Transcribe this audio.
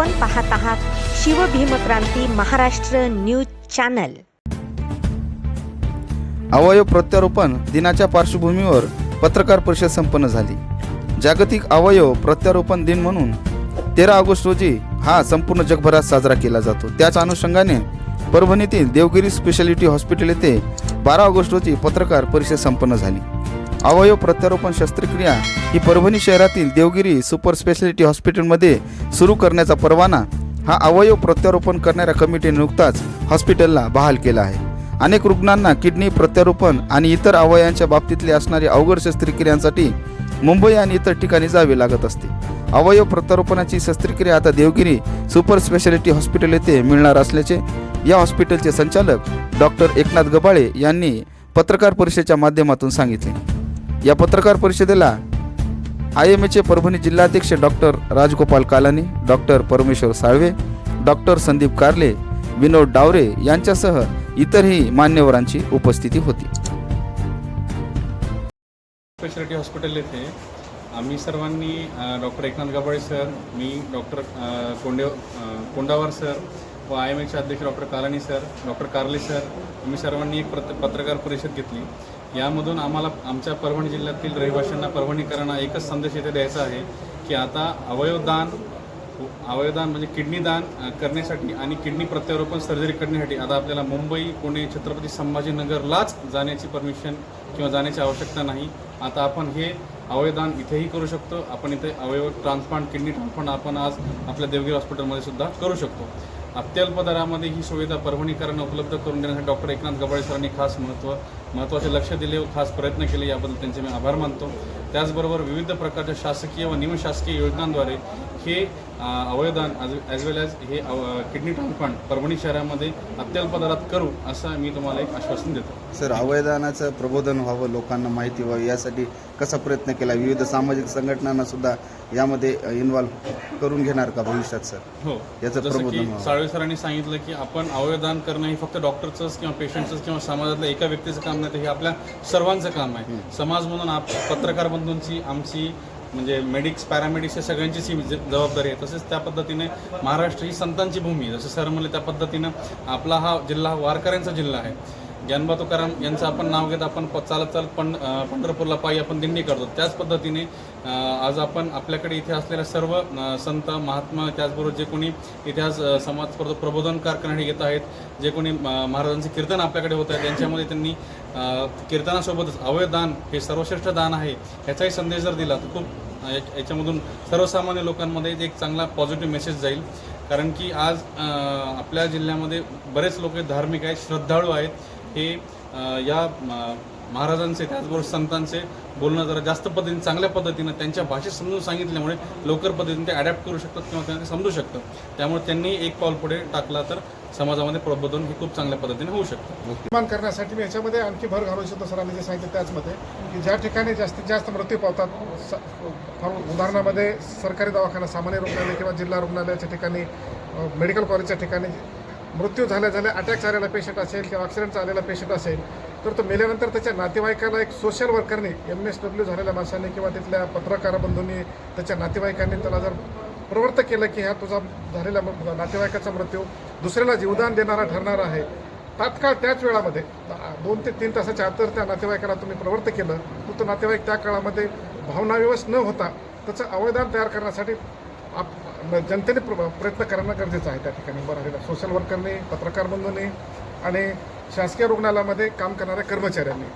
आपण पाहत आहात शिवभीमक्रांती महाराष्ट्र न्यूज चॅनल. अवयव प्रत्यारोपण दिनाच्या पार्श्वभूमीवर पत्रकार परिषद संपन्न झाली. जागतिक अवयव प्रत्यारोपण दिन म्हणून तेरा ऑगस्ट रोजी हा संपूर्ण जगभरात साजरा केला जातो. त्याच अनुषंगाने परभणीतील देवगिरी स्पेशालिटी हॉस्पिटल येथे बारा ऑगस्ट रोजी पत्रकार परिषद संपन्न झाली. अवयव प्रत्यारोपण शस्त्रक्रिया ही परभणी शहरातील देवगिरी सुपर स्पेशालिटी हॉस्पिटलमध्ये सुरू करण्याचा परवाना हा अवयव प्रत्यारोपण करणाऱ्या कमिटीने नुकताच हॉस्पिटलला बहाल केला आहे. अनेक रुग्णांना किडनी प्रत्यारोपण आणि इतर अवयवांच्या बाबतीतले असणारे अवघड शस्त्रक्रियांसाठी मुंबई आणि इतर ठिकाणी जावे लागत असते. अवयव प्रत्यारोपणाची शस्त्रक्रिया आता देवगिरी सुपर स्पेशालिटी हॉस्पिटल येथे मिळणार असल्याचे या हॉस्पिटलचे संचालक डॉक्टर एकनाथ गबाळे यांनी पत्रकार परिषदेच्या माध्यमातून सांगितले. या पत्रकार परिषदेला आय एम एचे परभणी जिल्हाध्यक्ष डॉक्टर राजगोपाल कालानी डॉक्टर परमेश्वर साळवे डॉक्टर संदीप कारले विनोद डावरे यांच्यासह इतरही मान्यवरांची उपस्थिती होती. स्पेशालिटी हॉस्पिटल येथे आम्ही सर्वांनी डॉक्टर एकनाथ गबाळे सर मी डॉक्टर कोंडे कोंडावर सर व आय एम एचे अध्यक्ष doctor Kalani sir doctor Karale sir आम्ही सर्वांनी एक पत्र पत्रकार परिषद घेतली. यामधून आम्हाला आमच्या परभणी जिल्ह्यातील रहिवाशांना परभणीकरांना एकच संदेश इथे द्यायचा आहे की आता अवयवदान अवयवदान म्हणजे किडनी दान करण्यासाठी आणि किडनी प्रत्यारोपण सर्जरी करण्यासाठी आता आपल्याला मुंबई पुणे छत्रपती संभाजीनगरलाच जाण्याची परमिशन किंवा जाण्याची आवश्यकता नाही. आता आपण हे अवयवदान इथेही करू शकतो. आपण इथे अवयव ट्रान्सप्लांट किडनी ट्रान्सप्लांट आपण आज आपल्या देवगिरी हॉस्पिटलमध्ये सुद्धा करू शकतो. अत्यल्प दरामध्ये ही सुविधा परभणीकरांना उपलब्ध करून देण्यासाठी डॉक्टर एकनाथ गबाळे सरांनी खास महत्त्व महत्त्वाचे लक्ष दिले व खास प्रयत्न केले याबद्दल त्यांचे मी आभार मानतो. त्याचबरोबर विविध प्रकारच्या शासकीय व निमशासकीय योजनांद्वारे हे अ, अवयवदान ॲज वेल ॲज हे किडनी ट्रान्सप्लांट परभणी शहरामध्ये अत्यल्प दरात करू असं मी तुम्हाला एक आश्वासन देतो. सर अवयदानाचं प्रबोधन व्हावं लोकांना माहिती व्हावी यासाठी कसा प्रयत्न केला? विविध सामाजिक संघटनांना सुद्धा यामध्ये इन्व्हॉल्व करून घेणार का भविष्यात सर? हो. याचं प्रबोधन. साळवे सरांनी सांगितलं की आपण अवयवदान करणं हे फक्त डॉक्टरचंच किंवा पेशंटचंच किंवा समाजातल्या एका व्यक्तीचं काम तर हे आपल्या सर्वांचं काम आहे. समाज म्हणून आप पत्रकार बंधूंची आमची म्हणजे मेडिक्स पॅरामेडिक्स या सगळ्यांचीच ही जबाबदारी आहे. तसेच त्या पद्धतीने महाराष्ट्र ही संतांची भूमी आहे. जसं सर म्हणले त्या पद्धतीनं आपला हा जिल्हा वारकऱ्यांचा जिल्हा आहे. ज्ञानबा तुकाराम यांचं आपण नाव घेत आपण प- चालत चालत पण पंढरपूरला पायी आपण दिंडी करतो. त्याच पद्धतीने आज आपण आपल्याकडे इथे असलेल्या सर्व संत महात्मा त्याचबरोबर जे कोणी इतिहास समाज स्पर्धक प्रबोधनकार करण्यासाठी येत आहेत जे कोणी महाराजांचे कीर्तन आपल्याकडे होत आहे त्यांच्यामध्ये त्यांनी कीर्तनासोबतच कीर्तनासोबतच अवयदान हे सर्वश्रेष्ठ दान आहे ह्याचाही संदेश जर दिला तर खूप या- याच्यामधून सर्वसामान्य लोकांमध्ये एक चांगला पॉझिटिव्ह मेसेज जाईल. कारण की आज आपल्या जिल्ह्यामध्ये बरेच लोक धार्मिक आहेत श्रद्धाळू आहेत हे या महाराजांचे त्याचबरोबर संतांचे बोलणं जरा जास्त पद्धतीने चांगल्या पद्धतीनं त्यांच्या भाषेत समजून सांगितल्यामुळे लवकर पद्धतीने ते अडॅप्ट करू शकतात किंवा त्यांना समजू शकतात. त्यामुळे त्यांनी एक पाऊल पुढे टाकला तर समाजामध्ये प्रबोधन हे खूप चांगल्या पद्धतीने होऊ शकतं. निर्माण करण्यासाठी मी याच्यामध्ये आणखी भर घालू इच्छितो सरांनी जे सांगितलं त्याचमध्ये की ज्या ठिकाणी जास्तीत जास्त मृत्यू पावतात स- उदाहरणामध्ये सरकारी दवाखाना सामान्य रुग्णालय किंवा जिल्हा रुग्णालयाच्या ठिकाणी मेडिकल कॉलेजच्या ठिकाणी मृत्यू झाल्या झाल्या अटॅक झालेला पेशंट असेल किंवा ॲक्सिडेंट झालेला पेशंट असेल तर तो मेल्यानंतर त्याच्या नातेवाईकाला एक सोशल वर्करने एम एस डब्ल्यू झालेल्या माणसाने किंवा तिथल्या पत्रकार बंधूंनी त्याच्या नातेवाईकांनी त्याला जर प्रवृत्त केलं की ह्या तुझा झालेला नातेवाईकाचा मृत्यू दुसऱ्याला जीवदान देणारा ठरणार आहे. तात्काळ त्याच वेळामध्ये दोन ते तीन तासाच्या आत त्या नातेवाईकाला तुम्ही प्रवृत्त केलं तर तो नातेवाईक त्या काळामध्ये भावनाविवश न होता त्याचं अवयदान तयार करण्यासाठी आप जनतेने प्र- प्रयत्न करणं गरजेचं आहे त्या ठिकाणी. बरं सोशल वर्करने पत्रकार बंधूंनी आणि शासकीय रुग्णालयामध्ये काम करणाऱ्या कर्मचाऱ्यांनी.